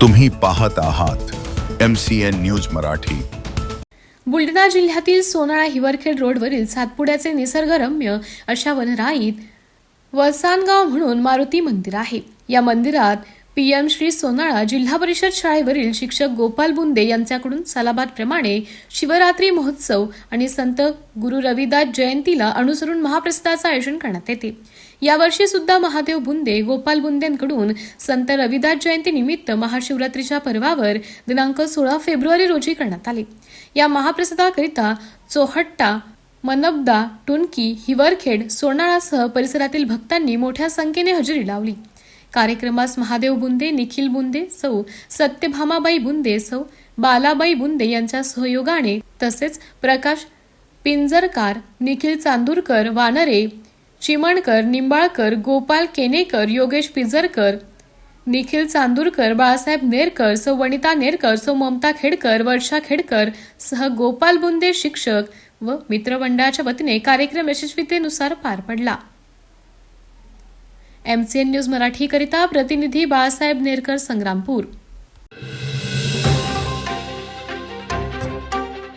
तुम्ही पाहत आहात M C N news Marathi. Buldhana जिल्ह्यातील सोनाळा हिवरखेड रोडवरील सातपुड्याचे निसर्गरम्य अशा वनराईत वसानगाव म्हणून मारुती मंदिर आहे. या मंदिरात पीएम श्री सोनाळा जिल्हा परिषद शाळेवरील शिक्षक गोपाल बुंदे यांच्याकडून सलाबादप्रमाणे शिवरात्री महोत्सव आणि संत गुरु रविदास जयंतीला अनुसरून महाप्रसादाचं आयोजन करण्यात येते. यावर्षी सुद्धा महादेव बुंदे गोपाल बुंदेंकडून संत रविदास जयंतीनिमित्त महाशिवरात्रीच्या पर्वावर दिनांक सोळा फेब्रुवारी रोजी करण्यात आले. या महाप्रसादाकरिता चोहट्टा मनबदा टुनकी हिवरखेड सोनाळासह परिसरातील भक्तांनी मोठ्या संख्येने हजेरी लावली. कार्यक्रमास महादेव बुंदे निखिल बुंदे सौ सत्यभामाबाई बुंदे सौ बालाबाई बुंदे यांच्या सहयोगाने तसेच प्रकाश पिंजरकार निखिल चांदूरकर वानरे चिमणकर निंबाळकर गोपाल केनेकर योगेश पिंजरकर निखिल चांदूरकर बाळासाहेब नेरकर सौ वनिता नेरकर सौ ममता खेडकर वर्षा खेडकर सह गोपाल बुंदे शिक्षक व मित्रमंडळाच्या वतीने कार्यक्रम यशस्वीतेनुसार पार पडला. एमसीएन न्यूज मराठीकरिता प्रतिनिधी बाळासाहेब नेरकर संग्रामपूर.